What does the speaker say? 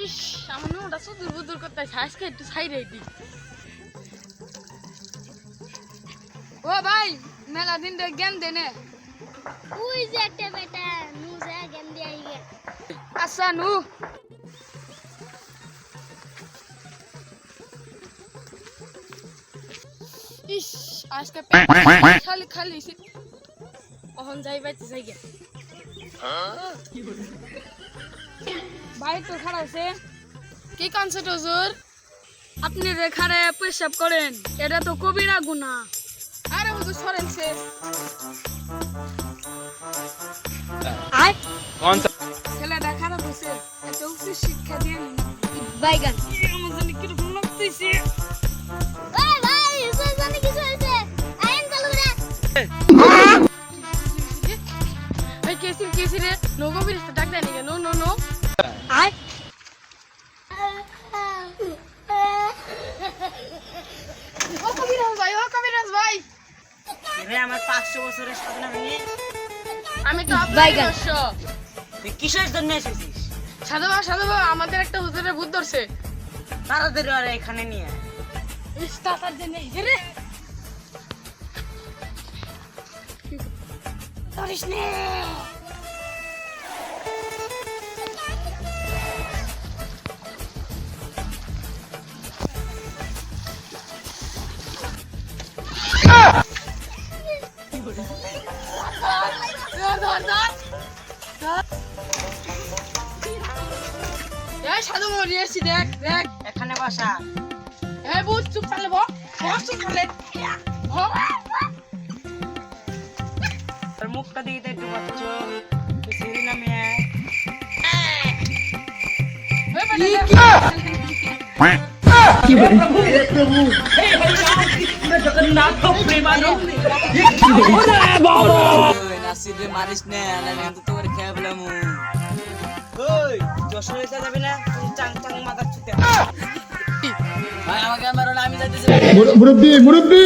ওটা সুদূর বুদুর করতে আজকে একটু সাইডে দি ও ভাই মেলা দিন ধরে জ্ঞান দেনে ওই যে একটা বেটা নু যা জ্ঞান দিয়ে আই গে আচ্ছা নু। ইস আজকে খালি খালি। অহন যাই বাইতে যাই গে। আপনি রেখারে পেশাব করেন এটা তো কবিরা গুণা। আরে হুজুর সরেন খারাপ হয়েছে এত উচ্চ শিক্ষা দিয়ে বাইগান। আমার জন্য লাগতেছে? এই কেসি কেসি রে নগো বিরিস্তা ডাক দেয় নাকি নো নো নো আয়। ও কবিরাজ ভাই ও কবিরাজ ভাই। রে আমার পাঁচশো বছরের সাধনা ভেঙে আমি তো তুই কিসের জন্য এসেছিস? সাধু বাবা সাধু বাবা আমাদের একটা হুজুরের ভূত ধরছে। তাড়াতাড়ি আর এখানে নিয়ে। ইস তাতার জন্য এই যে রে। ধরিস নে। সাধু মরি এসছি, দেখ দেখ। এখানে বসা। এই বুঝ, চুপ চালে বস। চুপ চালে মারিস না কিন্তু তোর খেয়ে ওই যশোর না চাং চাং মাথার ছুতে ভাই আমাকে আমি যাইতেছি মুরব্বী মুরব্বী!